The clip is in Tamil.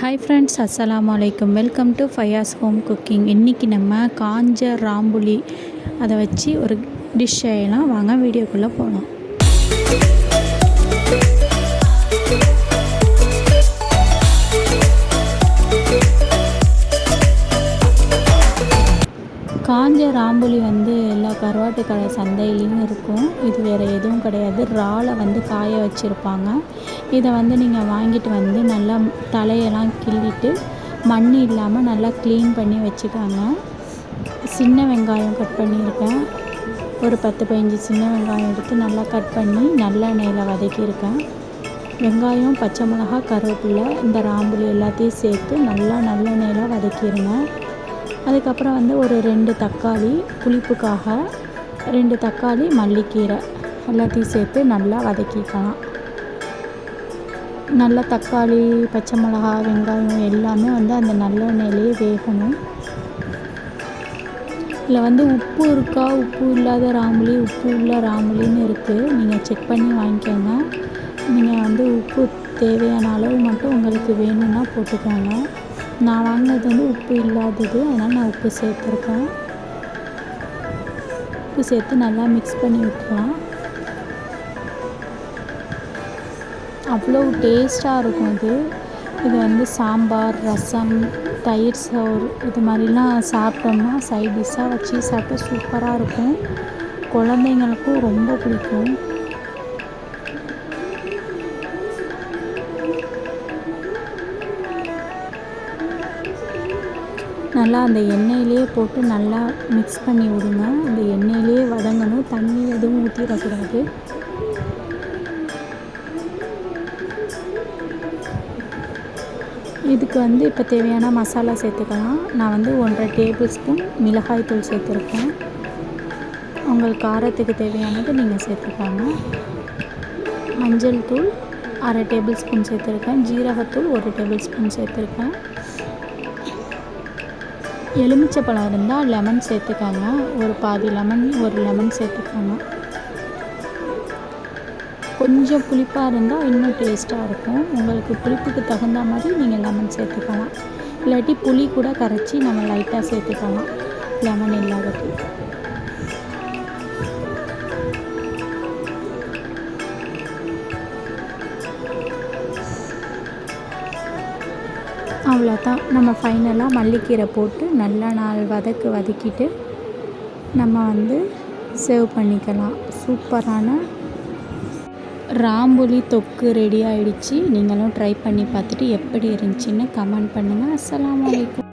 ஹாய் ஃப்ரெண்ட்ஸ் அஸ்ஸலாமு அலைக்கும் welcome to Fayaz home cooking இன்றைக்கி நம்ம காஞ்ச ராம்புலி அதை வச்சு ஒரு டிஷ் செய்யலாம். வாங்க வீடியோக்குள்ளே போகலாம் காஞ்ச ராம்புலி வந்து எல்லா கருவாட்டு கடை சந்தையிலையும் இருக்கும். இது வேறு எதுவும் கிடையாது. இறாலை வந்து காய வச்சுருப்பாங்க. இதை வந்து நீங்கள் வாங்கிட்டு வந்து நல்லா தலையெல்லாம் கிள்ளிட்டு மண் இல்லாமல் நல்லா க்ளீன் பண்ணி வச்சுக்காங்க. சின்ன வெங்காயம் கட் பண்ணியிருக்கேன். ஒரு பத்து பதினஞ்சு சின்ன வெங்காயம் எடுத்து நல்லா கட் பண்ணி நல்லெண்ணெயில் வதக்கியிருக்கேன் வெங்காயம் பச்சை மிளகா கருவேப்பிலை இந்த ராம்புலி எல்லாத்தையும் சேர்த்து நல்லா நல்லெண்ணெயில் வதக்கிடுங்க அதுக்கப்புறம் வந்து ஒரு ரெண்டு தக்காளி புளிப்புக்காக ரெண்டு தக்காளி மல்லிக்கீரை எல்லாத்தையும் சேர்த்து நல்லா வதக்கிக்கலாம். நல்லா தக்காளி பச்சை மிளகா வெங்காயம் எல்லாமே வந்து அந்த நல்லெண்ணெயிலே வேகணும். இதில் வந்து உப்பு இருக்கா? உப்பு இல்லாத ராமலி உப்பு உள்ள ராமலின்னு இருக்குது நீங்கள் செக் பண்ணி வாங்கிக்கோங்க. நீங்கள் வந்து உப்பு தேவையான அளவு மட்டும் உங்களுக்கு வேணும்னா போட்டுக்கோங்க. நான் வாங்கினது வந்து உப்பு இல்லாதது அதனால் நான் உப்பு சேர்த்துருக்கேன். உப்பு சேர்த்து நல்லா மிக்ஸ் பண்ணி விட்டுலாம் அவ்வளோ டேஸ்ட்டாக இருக்கும் அது. இது வந்து சாம்பார் ரசம் தயிர் சோறு இது மாதிரிலாம் சாப்பிட்டோம்னா சைட் டிஷ்ஷாக வச்சு சாப்பிட்டா சூப்பராக இருக்கும். குழந்தைங்களுக்கும் ரொம்ப பிடிக்கும். நல்லா அந்த எண்ணெயிலே போட்டு நல்லா மிக்ஸ் பண்ணி விடுங்க. அந்த எண்ணெயிலே வதங்கணும். தண்ணி எதுவும் ஊற்றிடக்கூடாது இதுக்கு வந்து இப்போ தேவையான மசாலா சேர்த்துக்கலாம். நான் வந்து ஒன்றரை டேபிள் ஸ்பூன் மிளகாய் தூள் சேர்த்துருக்கேன். உங்கள் காரத்துக்கு தேவையானது நீங்கள் சேர்த்துக்கோங்க. மஞ்சள் தூள் அரை டேபிள் ஸ்பூன் சேர்த்துருக்கேன். ஜீரகத்தூள் ஒரு டேபிள் ஸ்பூன் சேர்த்துருக்கேன். எலுமிச்சை பழம் இருந்தால் லெமன் சேர்த்துக்காங்க. ஒரு பாதி லெமன் ஒரு லெமன் சேர்த்துக்காங்க. கொஞ்சம் புளிப்பாக இருந்தால் இன்னும் டேஸ்ட்டாக இருக்கும். உங்களுக்கு புளிப்புக்கு தகுந்த மாதிரி நீங்கள் லெமன் சேர்த்துக்கலாம். இல்லாட்டி புளி கூட கரைச்சி நம்ம லைட்டாக சேர்த்துக்கலாம். லெமன் இல்லாதது. அவ்வளோதான். நம்ம ஃபைனலாக மல்லிக்கீரை போட்டு நல்லா நாள் வதக்கு வதக்கிட்டு நம்ம வந்து சேவ் பண்ணிக்கலாம். சூப்பரான ராம்புலி தொக்கு ரெடி ஆகிடுச்சு நீங்களும் ட்ரை பண்ணி பார்த்துட்டு எப்படி இருந்துச்சின்னு கமெண்ட் பண்ணுங்கள் அஸ்லாம் வலைக்கம்